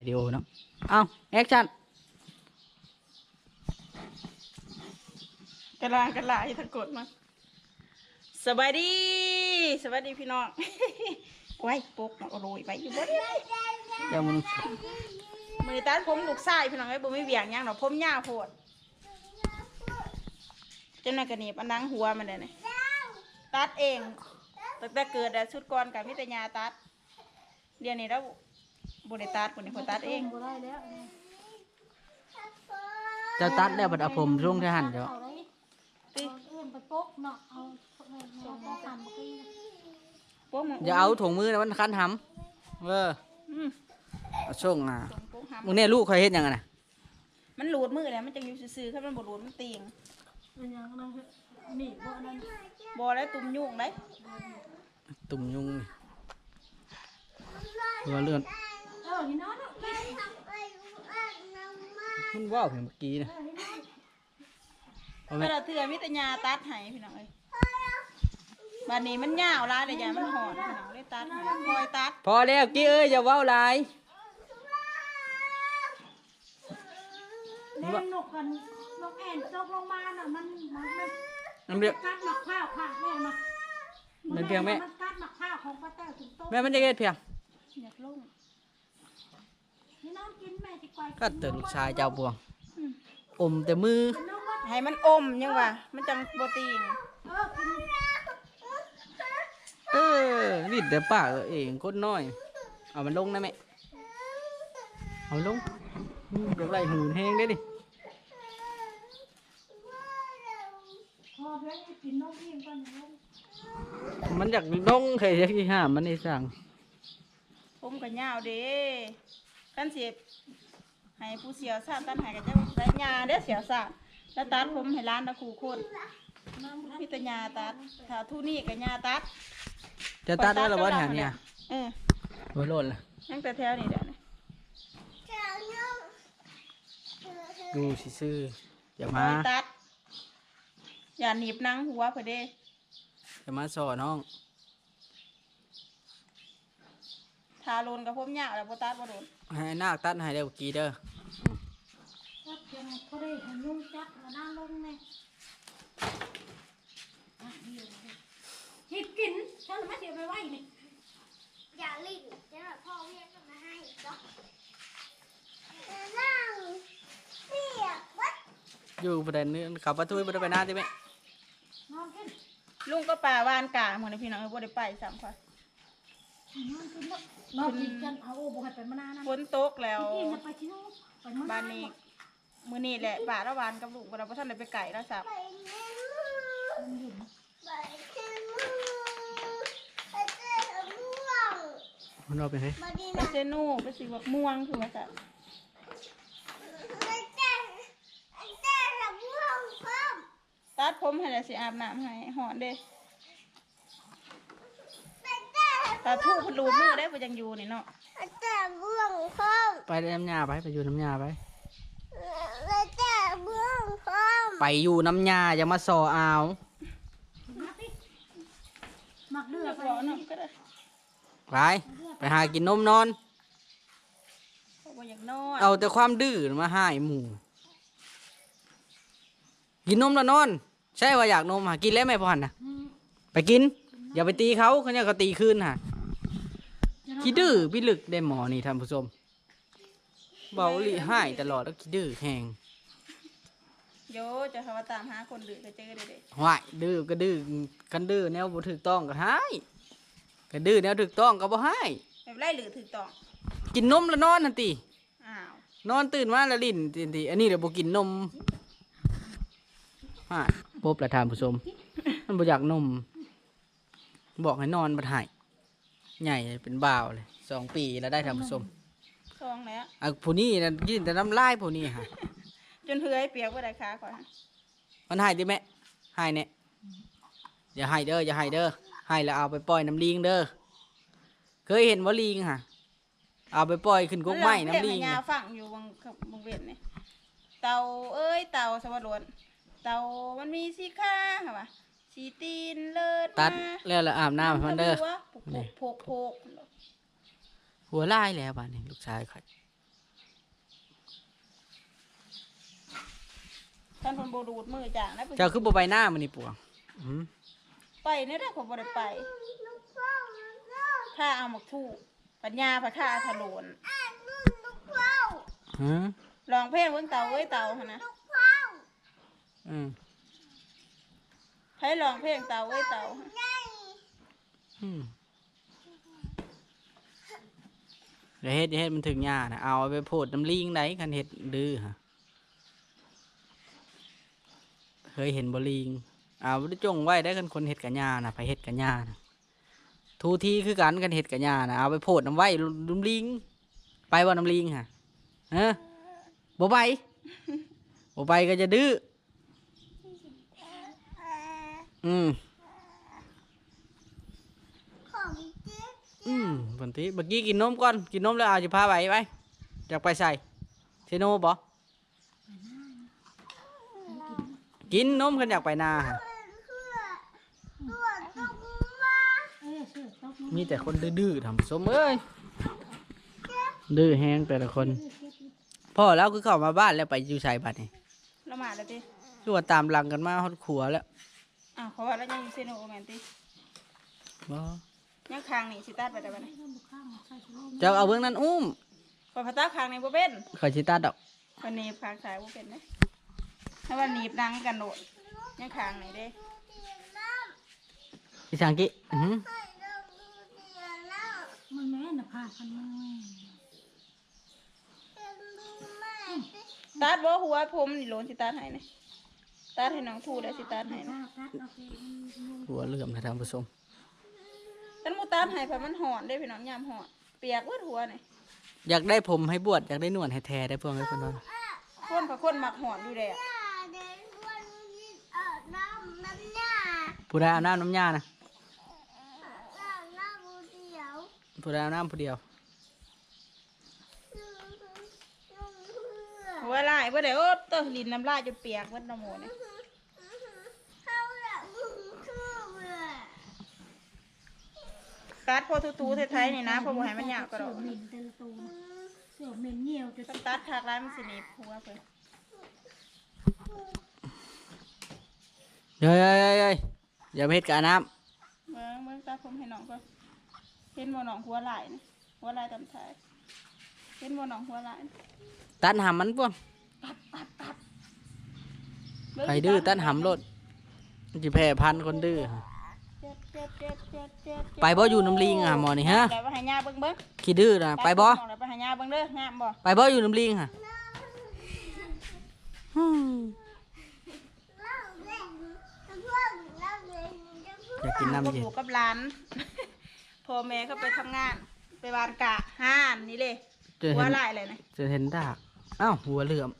วิดีโอเนาะ เอาแอคชั่นกระลางกระลายทั้งกดมาสบายดีสวัสดีพี่น้อง ไว้ปกมาโรยไปอยู่บนเดี๋ยวมึงมือตาผมลูกชายพี่น้องไอ้ยบ่มีเบียงหยังหรอกผมยาวโพดจนน่ะกระหนีบอันดังหัวมันเลยนี่ตัดเองตั้งแต่เกิดอะชุดก่อนกับมิตรยาตัดเดี๋ยวนี้แล้ว บริตัดคนนี้คนตัดเองบ่ได้แล้วเจะตัดแล้วบัดเอาผมช่วงที่หันเดี๋ยวเอาได้ติเอาเอื้อนไปปกเนาะเอาพวกนี้เอาไปทำเมื่อกี้นะพวกมึงอย่าเอาถุงมือนะมันคันหำเอออืมเอาช่วงอะส่งปุ๊กหำมึงเนี่ยลูกเคยเห็นยังไงนะมันหลุดมือแล้วมันจะอยู่ซื่อๆถ้ามันบ่หลุดมันตีงมันยังนั่นคือนี่บ่นั่นบ่แล้วตุ่มยุ่งได้ตุ่มยุงนี่ตัวเลื่อน เออนี่นอนเนาะกินมันว่าวเห็นเมื่อกี้นะเอาไหมเวลาเถื่อมิตรยาตัดให้พี่น้องเอ้ยบัดนี้มันยาวหลายเลยยามันหอนพี่น้องเลยตัดให้คอยตัด พอแล้วกี้เอ้ยอย่าว่าวหลายแดงนกกันนกแอ่นตกลงมาน่ะมันมันมันมันเรียกกัดหมักข้าวค่ะแม่มามันเพียงแม่มันกัดหมักข้าวของป้าแต้วถึงโต๊ะแม่มันจะเกิดเพียงอยากลง กินแม่ที่ไกวก็เตือนลูกชายเจ้าบวง อมแต่มือเป็นนกวัดให้มันอมยังวะมันจังบ่ตีงเออกินเออนิดแต่ปากเองโคตรน้อย เอามันลงนะแม่ เอาลงอืมเดี๋ยวไรหูแห้งได้ดิพอเพื่อนให้กินนกเองก่อนนะมันอยากลงเคยจะกี่ห้ามมันนี่สั่งผมก็ยาวเด้ กันสิให้ผู้เสียวสานตัดให้ก็จะได้ยาเด้อเสียวสานแล้วตัดผมให้ร้านตะคูคนน้ำมิตรยาตัดถ้าทุนี่ก็ยาตัดจะตัดได้หรือว่าแถวเนี้ยเออโอ้ยโหล่นละยังแต่แถวนี้เดี๋ยวนี้ดูสิซื้ออย่าคมาอยตัด อย่าหนีบหนังหัวเพื่อเด้อย่ามาสอน้อง ทาโลนกับผมยาวแล้วบ่ตัดบ่โดนให้นาคตัดให้เร็วกี่เด้อจับยังเขาได้ให้ยุ่งจับมาด้านลงเลยอะเดี๋ยวเลยหิบกินฉันไม่เสียไปไว้นี่อย่าลิ้นเดี๋ยวพ่อเรียกมาให้จ้ะนั่งเรียกวัดอยู่ประเด็นนี้ขับประตูประตูไปหน้าใช่ไหมนอนกินลุงก็ป่าวานกาหมดเลยพี่น้องเอ้ยบ่ได้ไปซ้ำค่ะ นอนกินแล้วนอนกินกันเอาโอ้บอกให้ไปมานานนะฝนตกแล้ว กินจะไปที่นู้นไปมานบ้านนี้มื้อนี้แหละป่าละวานกับลุงบ่ได้บ่ทันได้ไปไก่แล้วซับไปเล่นมันหยุดไปเล่นมือไปเต้นม่วงมันเอาไปให้มาดีไปนะเซนูไปสิบักม่วงคือว่าจะไปเต้นไปเต้นกับม่วงเพิ่มตัดผมให้แล้วสิอาบน้ำให้หอนเด้ ไปเต้นตาทูเพิ่นรูดมือได้บ่จังอยู่นี่เนาะไปเต้นม่วงเพิ่มไปน้ำยาไปไปอยู่น้ำยาไปไปเต้นม่วงเพิ่มไปอยู่น้ำยาอย่ามาสอเอามาติหมักเดือเลืดอกไปร้อนเนาะก็ได้ไปไปหากินนมนอนเพราะว่าอยากนอนเอาแต่ความดื้อมาให้หมู่กินนมแล้วนอน ใช่ว่าอยากนมหากินแล้วไหมพ่อหันนะไปกิน อย่าไปตีเขาเขาเนี่ยเขาตีคืนฮะ ขี้ดื้อพี่ลึกได้หมอนี่ท่านผู้ชมเบาหลีให้ตลอดแล้วขี้ดื้อแหงโยจะหาว่าตามหาคนดื้อก็เจอเด้เด้หวายดื้อก็ดื้อกันดื้อแนวบ่ถูกต้องก็ให้กันดื้อแนวถูกต้องก็บ่ให้แบบไรหรือถือต้องกินนมแล้วนอนนั่นติอ้าวนอนตื่นมาแล้วลิ้นทีทีอันนี้เดี๋ยวบ่กินนมฮะพบแล้วท่านผู้ชมมันบ่อยากนม บอกให้นอนบ่ให้ ใหญ่เป็นบ่าวเลยสองปีแล้วได้ท่านผู้ชมซองแล้วอะผู้นี้นั่นกินแต่น้ำลายผู้นี้ฮะจนเหือยเปียกบ่ได้ขาก่อนมันให้ดิแม่ให้เนี่ยอย่าให้เด้ออย่าให้เด้อให้แล้วเอาไปปล่อยน้ำลิงเด้อเคยเห็นว่าลิงฮะเอาไปปล่อยขึ้นกกไม้น้ำลิงเรื่องให้ยาน่ะฟังอยู่บางบางเวียนนี่เต่าเอ้ยเต่าสวัสดิ์เต่ามันมีสีข้างค่ะว่ะสีตีนเลิศตัดมาแล้วละอาบน้ำให้มันเด้อทำหัว พกพกพกหัวลายแล้วบ้านนี้ลูกชายใครท่านเพนโบดูดมือจ้างนะเจ้าคือบใบหน้ามันนี่ปวงไปเนี่ยได้ผมบ่ไไปข้าเอาหมกทูปัญญาพระข้าถลนลองเพ่งเบิ่งเตาเว้ยเตาฮะนะให้ลองเพ่งเตาเว้ยเตาอืม เดี๋ยวเฮ็ดเฮ็ดมันถึงหญ้านะเอาไปโพดน้ำลิงไหนคันเฮ็ดดื้อฮะเคยเห็นบลิงเอาไปจงไว้ได้กันคนเฮ็ดกับหญ้านะไปเฮ็ดกับหญ้านะทูทีคือกันกันเฮ็ดกับหญ้านะเอาไปโพดน้ำไว้น้ำลิง ไปบ่าน้ำลิงฮะเออบ่ไปบ่ไปก็จะดื้ออืม อืมบางทีเมื่อกี้กินนมก่อน กินนมแล้วเอาจะพาไปไปอยากไปใส่เทโนบอกินนมกันอยากไปนาฮะเออเสือตกมีแต่คนดื้อๆทำสมเอ้ย ดื้อแห้งแต่ละคน พ่อแล้วคือเข้ามาบ้านแล้วไปอยู่ใส่บัดนี่ละหมาดแล้วติคือว่าตามหลังกันมาฮอดขัวแล้ว อ้าวเขาว่าแล้วยังอยู่เซโนแม่นติบ่ ยังคางนี่สิตัดไปได้บ่นี่เจ้าเอาเบื้องนั้นอุ้มพอพระตาคางนี่บ่เป็นขอยชิตาดอกวันนี้คางสายบ่เป็นเด้ถ้าว่าหนีบดังกันโดดยังคางนี่เด้พี่สังกิอื้อหือมันแม่น่ะพากันมาตัดบ่หัวผมนี่โลนสิตัดให้นี่ตัดให้น้องทูได้สิตัดให้นะพาตัดเอาไปหัวเหลื่อมนะท่านผู้ชม ตันบ่ตัดให้เพราะมันหอนเด้พี่น้องยามหอนเปียกเบิดหัวนี่อยากได้ผมให้บวชอยากได้หนวดให้แท้ได้พวกนี้เพิ่นว่าคนพระคนมักหอนอยู่แล้วผู้ใดเอาน้ำน้ำยานะผู้ใดเอาน้ำผู้เดียวหัวลายบ่ได้โอ้เตอลินน้ำลายจนเปียกเบิดน้ำหมูนี่ ตัดพอทูๆไทยๆนี่นะเพอบ่ให้มันยาวกระดอกเหม็นแต่ละตัวนะเสือเหม็นเหนียวจะต้องตัดคักร้ายมันสิหนีบหัวเพิ่นเฮ้ยเฮ้ยเฮ้ยเฮ้ยอย่าไปเฮ็ดกะน้เบิ่งเบิ่งตัดผมให้น้องก่อนเห็นบ่น้องหัวลายนี่หัวลายตำไทยเห็นบ่น้องหัวลายนี่ำตัดหำมันพวกเบิ่ง ใครดื้อตัดหำรถมันจะแพร่พันธุ์คนดื้อ ไปบ่อยู่น้ำลิงอะหมอนี่ฮะเดี๋ยวไปหาย่าเบิ่งเบิ่งขี้ดื้อนะไปบ่ตัดผมน้องเดี๋ยวไปหาย่าเบิ่งเด้องามบ่ไปบ่อยู่น้ำลิงฮะฮึ่มอยากกินน้ำพวกเย็อนยู่กับหลานพ่อแม่เขาไปทำงาน ไปวานกะห้านนี่เลยจะหัวเห็นลายเลยนะจะเห็นดากอ้าวหัวเหลื่อม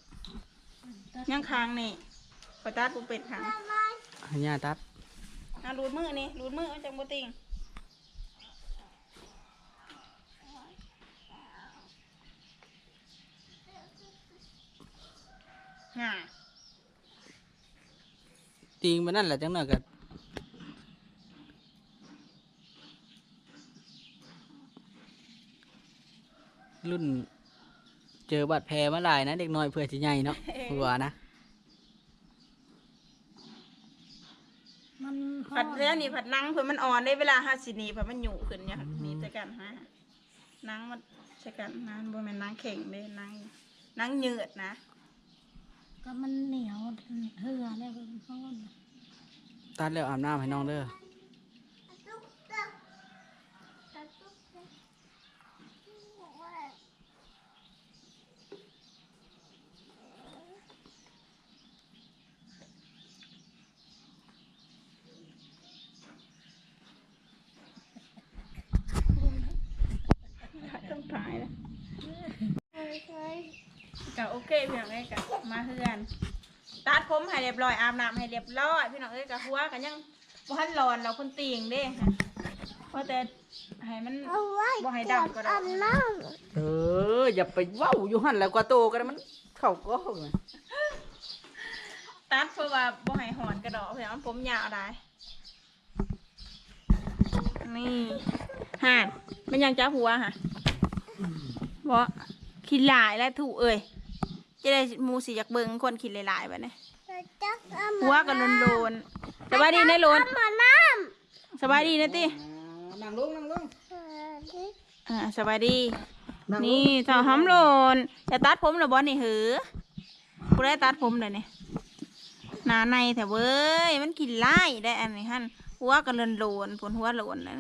ยังคางนี่ขอตัดปูเป็ดคางให้ย่าตัด อะรูดมือนี่รูดมือมันจังบ่ติงฮ่าตีงไปนั่นแหละจังหน่อยกันรุ่น เจอบาดแผลมาหลายนะ เด็กน้อยเพื่อจะใหญ่เนาะหัวนะ มันผัดแล้วนี่ผัดนังเพื่อมันอ่อนได้เวลาห้าสิหนีผัดมันอยู่ขึ้นเนี่ยหนี่จะกันฮะนังมันใช่กันนะบ่แม่นนังเข่งเด้นังนังเหยืดนะก็มันเหนียวเหือแล้วก็เขาตัดแล้วอาบน้ำให้น้องเด้อ ต้องถ่ายนะ ก็โอเคพี่น้องเอ้ยก็มาเฮือนตัดผมให้เรียบร้อยอาบน้ำให้เรียบร้อยพี่น้องเอ้ยกับหัวกันยังบ่ทันร้อนเราคนตีงเด้ค่ะเพราะแต่ให้มันบ่ให้ดำก็ได้เอออย่าไปเว้าอยู่หันแล้วกว่าโตกันมันเข้าก็ไงตัดเพราะว่าบ่ให้หอนกระดอกเพื่อมันผมยาวได้นี่ห่านมันยังจ้าหัวค่ะบ่ขี้หลายและถูกเอ้ย จะได้หมูสิอยากเบิ่งคนขี้หลายๆแบบนี้ไปหัวกันโลนๆสบายดีนะโลนมาน้สบายดีนะติอ่านั่งลงนั่งลงำอ่าสบายดีนั่งลงนี่สาวหำโลนจะตัดผมเหรือบอลนี่หือกูได้ตัดผมเลยนี่หนาในแต่เว้ยมันกินไล่ได้อันนี้ฮั่นหัวกันโลนโลนผลหัวโลนนะ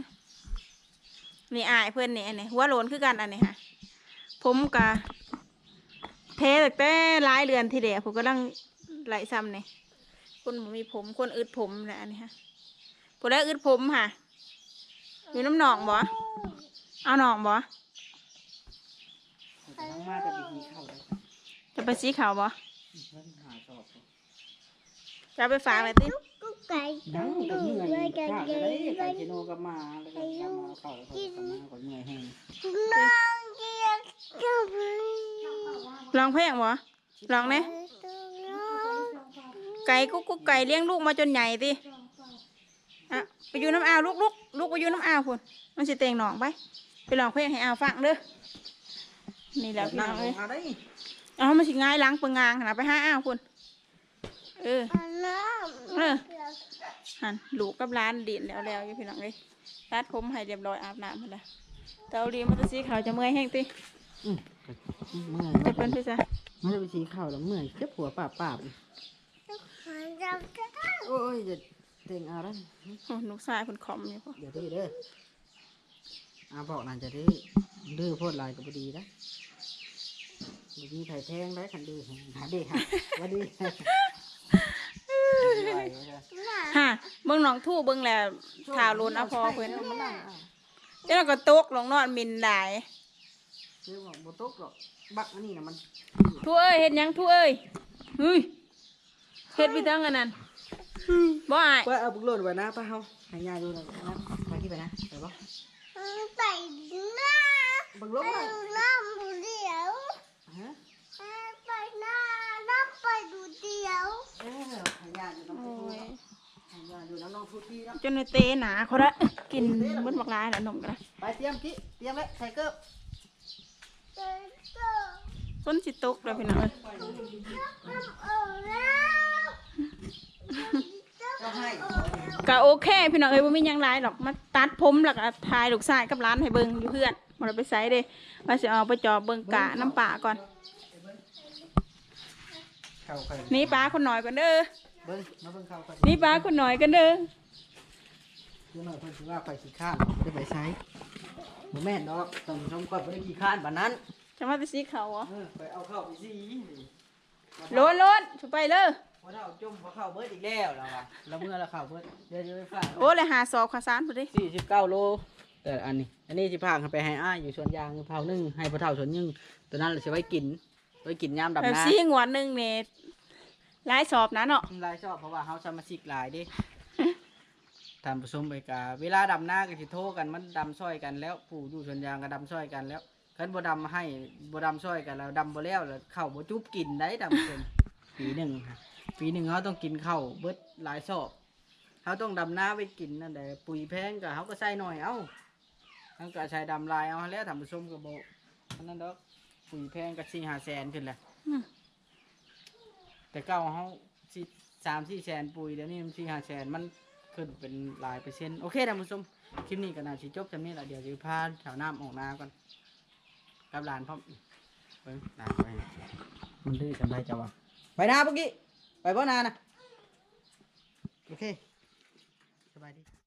นี่อายเพื่อนนี่อันนี้หัวโลนคือกันอันนี้ฮะผมกะ เทตั้งแต่หลายเดือนที่เดียวผมก็ลังไหลซ้ำนี่คนบ่มีผมคนอึดผมนะอันนี้ฮะผมได้อึดผมค่ะอยู่น้ำหนองบ่เอาหนองบ่นั่งมาแต่ปีนี้เข้าเลยจะไปสีขาวบ่ เพิ่นหาจอบจะเอาไปฝากเลยติกุ๊กไก่นั่งก็ดูเมื่อยไว้กันฝากเลเลยยไก่เจโนก็มาแล้วก็กลับมาเข้าเข้าก็มาก็เมื่อยแห้งน้องเกียร์ก็ไปลองเพลงบ่ลองเนี่ยไก่กุ๊กกุ๊กไก่เลี้ยงลูกมาจนใหญ่ติอะไปอยู่น้ำอาวลูกลูกลูกไปอยู่น้ำอาวพุ่นมันสิเตงหนองไปไปลองเพลงให้อาวฟังเด้อนี่แหละพี่นั่น้งองลเอ้งยเอาได้เอามันสิง่ายหล้างเปงงางหาไปหาอ้าวพุ่น เออน้เออหันลูกกับร้านดินแล้วแล้วอยู่พี่น้องเลยรัดผมให้เรียบร้อยอาบน้ำหมดแล้วเตาลีมันจะสีขาวจะเมื่อยแห้งติอืมเมื่อยจะเป็นพี่ซะมันจะไปสีข้าวแล้วเมื่อยเจ็บหัวปาบปาบำจับกันโอ้ยจะเต็งเอาได้โอ้หนูชายคนขอมอยู่พ่อเดี๋ยวดื้อเด้ออาบอกนั่นจะดื้อดื้อโพดหลายก็บ่ดีนะบ่มีไผแทงได้คันดื้อหาเด็กหาว่าดีไหวไว้จ้ะ ฮะเบิ่งน้องทู่เบิ่งแล้วข่าวโลนเอาพอเพิ่นมานั่งอะเจ้าก็ตกลงนอนมินได้เดี๋ยวบอกบ่ตกหรอกบักอันนี้น่ะมันทู่เอ้ยเฮ็ดหยังทู่เอ้ยเฮ้ยเฮ็ดไปทั้งอันนั้นบ่อายว่าเอาบุกโลดไว้นะป้าเฮาให้ยายดูหน่อยนะไปที่ไปนะไปบ่ไปหน้าบุกโลดไปไว้น้ำเดียวฮะไปหน้าน้ำ ไปดูเดียวเออให้ยายอยู่น้องทุกทีให้ยายอยู่น้องน้องทุกทีเนาะจนในเตหนาเขาละกินเบิดบักลายแล้วนมกันละไปเตรียมกี้เตรียมเลยใส่เกลือเดินต่อฝนสิตกแล้วพี่น้องเอ้ยเอาแล้วก็ให้ก็โอเคพี่น้องเอ้ยบ่มีหยังหลายหรอกมาตัดผมแล้วก็ถ่ายลูกชายกับร้านให้เบิ่งอยู่เพื่อนบ่ได้ไปไสเด้ว่าสิเอาไปจอบเบิ่งกะน้ำป่าก่อน เข้าไปนี่ป้าคนหน่อยก่อนเด้อเบิ้งมาเบิ้งเข้าไปนี่ป้าคนหน่อยกันเด้อคือหน่อยเพิ่นสิว่าไปขี้ข้านจะไปใช้บ่แม่นดอกต้องชมก่อนบ่ได้ขี้ข้านบัดนั้นจะมาไปสีเขาเหรอเออไปเอาเข้าไปสิโลนโลนสุไปเลยพอเท่าจมพอเข้าเบิดอีกแล้วเราอะแล้วเมื่อเราเข้าเบิดเดี๋ยวจะไปฝากโอ้เลยหาสอบขาซานพุ่นดิสี่สิบเก้าโลแต่อันนี้ อันนี้สิพาไปให้อ้ายอยู่สวนยางเผานึ่งให้พอเท่าสวนยึงตัวนั้นเราจะไว้กิน ไว้กินยามแบบดำนาสีงวดหนึงเนี่ยหลายสอบนะเนาะหลายชอบเพราะว่าเฮาสมาชิกหลายเดิทำผสมไปกาเวลาดำหน้าก็สิโทรกันมันดำซ้อยกันแล้ว ผู้อยู่สวนยางก็ดำซ้อยกันแล้วคันบ่ดำให้บ่ดำซ้อยกันแล้วดำบ่แล้วแล้วข้าวบ่จุบกินได้ดำเป็นปีหนึ่งค่ะปีหนึ่งเขาต้องกินข้าวเบิดหลายซอบเขาต้องดำหน้าไปกินนั่นแหละปุ๋ยแพงก็เขาก็ใส่หน่อยเอ้าเขาก็ใช้ดำลายเอาแล้วทำผสมกับโบอันนั้นดอก ปุ๋ยแพงก็สี่ห้าแสนขึ้นแหละอืม แต่เก้าเขาสี่สามสี่แสนปุ๋ยเดี๋ยวนี้มันสี่ห้าแสนมันขึ้นเป็นหลายเปอร์เซ็นต์โอเคท่านผู้ชมคลิปนี้ก็น่าสิจบจำนี้แหละเดี๋ยวจะพาแถวน้ำออกนาก่อนกับหลานพ่อมเบิ่งหลานไปมันดื้อจำได้จ้าวะไปนาเมื่อกี้ไปบ่นานะโอเคสบายดี